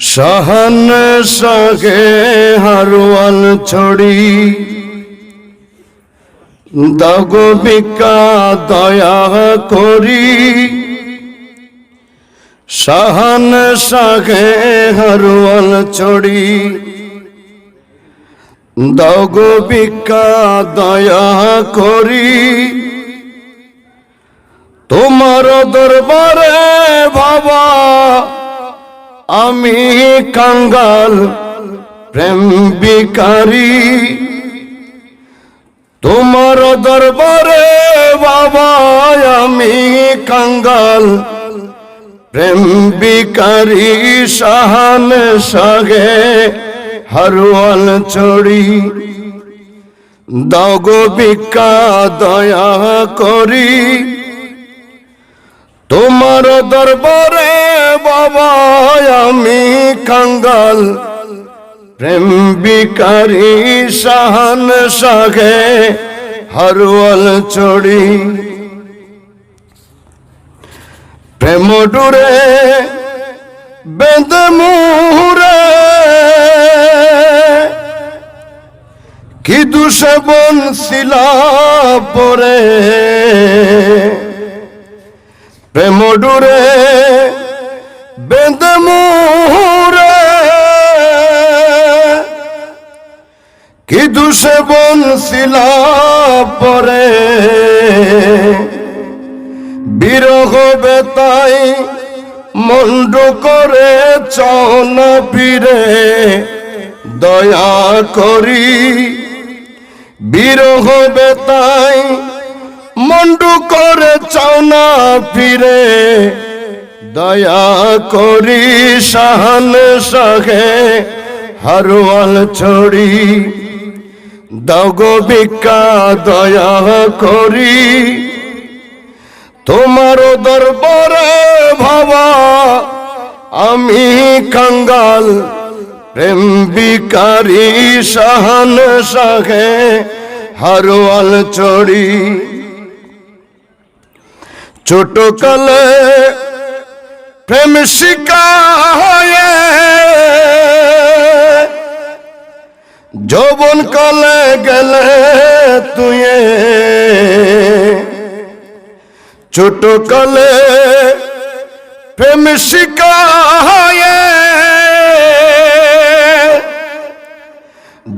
সহন সগে হারওয়াল ছড়ি। দগবিকা দয়া করি। সহন সগে হারওয়াল ছড়ি। দগবিকা দয়া করি। তোমার দরবারে বাবা আমি কাঙ্গাল প্রেম বিকারি তোমার দরবারে বাবা, আমি কাঙ্গাল প্রেম বিকারি সাহান সাগে হরওয়াল চড়ি। দগো বিকা দয়া করি। তোমার দরবারে বাবা, আমি কাঙ্গাল। প্রেম বিকারি সাহান সাগে হরওয়াল চড়ি। প্রেম ডুরে বেদ মুহুরে। কি দুষে বনশিলা পরে। প্রেম ডুরে বেদ মুহুরে। কি দুষে বনশিলা পরে। বিরহ বেতাই মন্ড করে চন ফিরে। দয়া করি, বিরহ বেতাই মন্ডু করে চাওনা ফিরে। দয়া করি সাহান সাহে হরওয়াল ছড়ি। দগ বিকা দয়া করি। তোমার দরবারে ভাবা, আমি কাঙ্গাল প্রেম বিকারি সাহান সাহে হরওয়াল চড়ি ছোট কালে প্রেম শিকায় যৌবন কালে গেলে তুয়ে ছোট কালে প্রেম শিকায়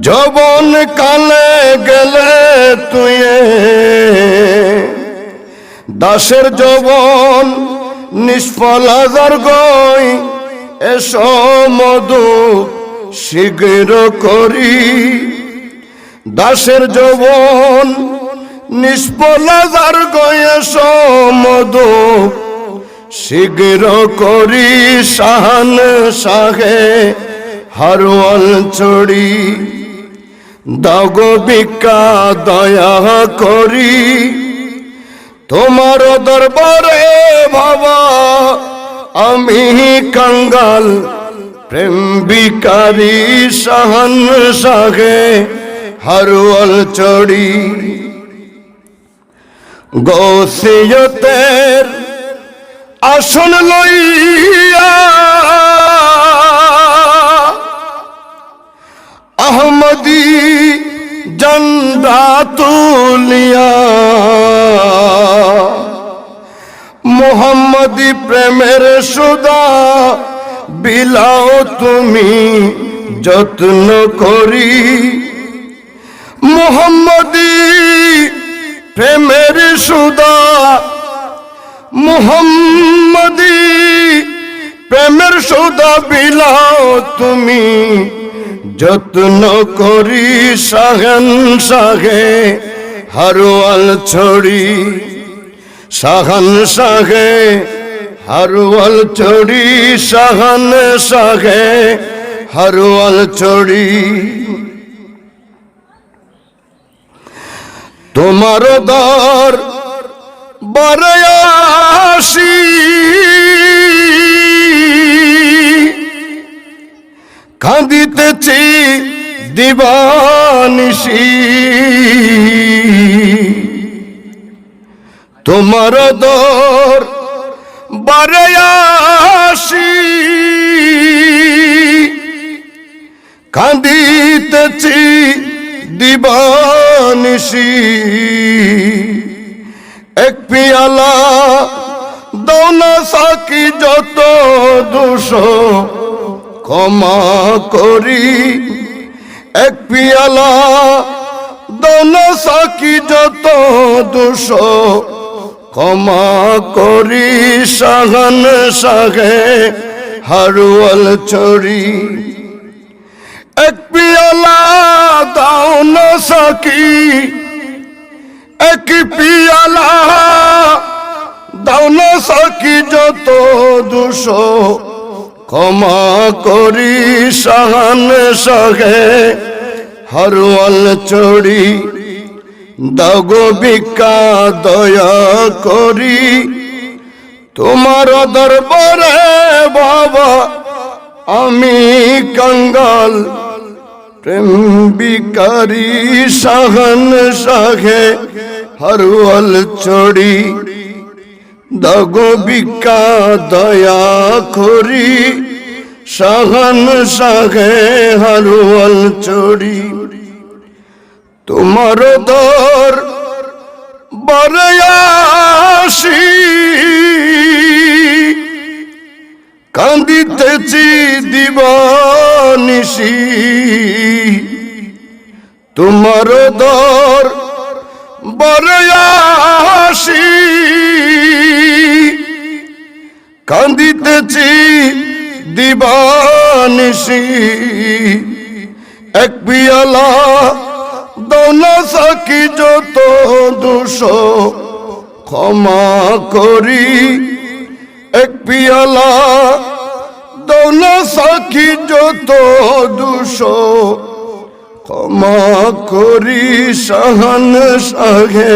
যৌবন কালে গেলে তুয়ে দাসের যৌবন নিষ্ফল হাজার গই। এসো মধু শীঘ্র করি। দাসের যৌবন নিষ্ফল হাজার গই। এসো মধু শীঘ্র করি। সাহান সাহে হরওয়াল চড়ি দগ বিকা দয়া করি। তোমার দরবারে বাবা, আমি কাঙ্গাল প্রেম বিকারি সহন সাগে হরওয়াল চড়ি। গৌসিয়তের আসন লইয়া আহমদি জন্ডা তুলিয়া মোহাম্মদি প্রেমের সুদা বিলাও তুমি, যত্ন করি। মোহাম্মদি, প্রেমের সুদা, মোহাম্মদি, প্রেমের সুদা বিলাও তুমি, যত্ন করি সাহেন সাহে হরওয়াল ছড়ি, সাহান সাহে হরওয়াল ছড়ি সাহান সাহে হরওয়াল ছড়ি তোমার দর বরয়াসি কাঁদিতেছি দিবানিসি তোমার দর বরয়াসি। কাঁদিতেছি দিবানিসি। এক পিয়ালা দৌনা সাকি যত দুষ, ক্ষমা করি। এক পিয়ালা দৌনা সাকি যত দুষ ক্ষমা করি, সাহান সাগে হারুয়াল চড়ি। এক পিয়ালা দাও না সাকি, এক পিয়ালা দাও না সাকি যত দুষ ক্ষমা করি, সাহান সাগে হারুয়াল চড়ি। দাগো দয়া করি। তোমার দরবারে বাবা, আমি কঙ্গাল। প্রেম বিকারি সাহন সাহে হরওয়াল চড়ি। দাগো দয়া করি, সাহন সাহে হরওয়াল চড়ি। তোমার দর বরয়াসি কান্দিতেছি দিবানিসি তোমার দর বরয়াসি কান্দিতেছি দিবানিসি এক পিয়ালা দৌনা সাকি যত দুষ ক্ষমা করি, এক পিয়ালা। দৌনা সাকি যত দুষ ক্ষমা করি সহন সাগে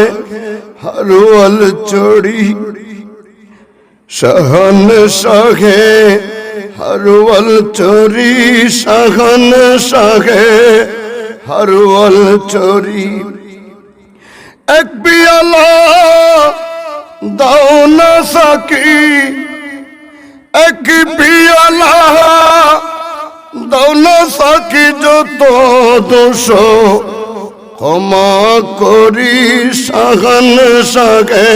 হরওয়াল চড়ি। সহন সাগে হরওয়াল চড়ি সহন সাগে হরওয়াল চড়ি এক পিয়ালা দাও না সাকি। এক পিয়ালা দাও না সাকি যত দোষ। ক্ষমা করি সাহন সাগে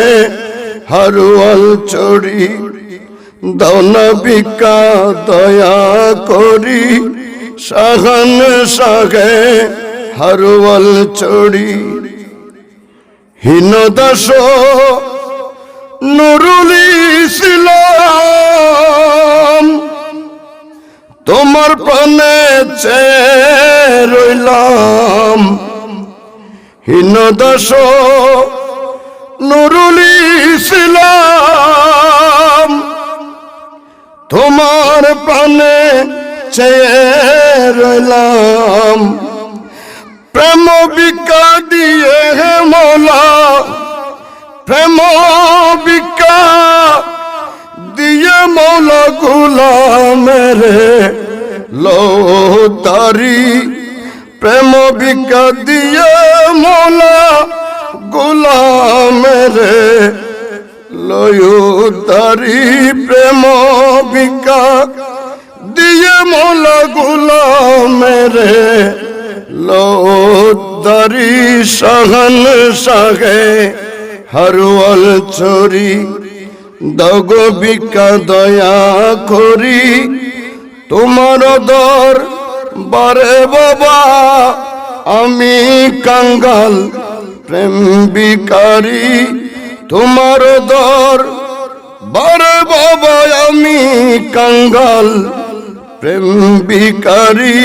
দাও না ভিক্ষা দয়া করি। সাহন সাগে হরওয়াল চড়ি। হীন দাস নুরুল ইসলাম তোমার চেয়ে রইলাম। হীন দাস নুরুল ইসলাম তোমার প্রাণে চেয়ে রইলাম। প্রেম বিকা দিয়ে হে মোলা, প্রেম বিকা দিয়ে মৌলা গুলামেরে লো তারি প্রেম বিকা দিয়ে মৌলা গুলামেরে লয়ু তারি প্রেম বিকা মৌলা গুলামেরে লো দারি সহন সাগে হরওয়াল চরি দগ বিকা দয়া করি। তোমার দর বারে বাবা, আমি কাঙ্গাল প্রেম বিকারি। তোমার দর বারে বাবা, আমি কাঙ্গাল প্রেম বিকারি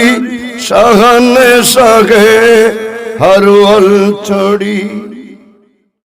সহন সাগে হরওয়াল ছড়ি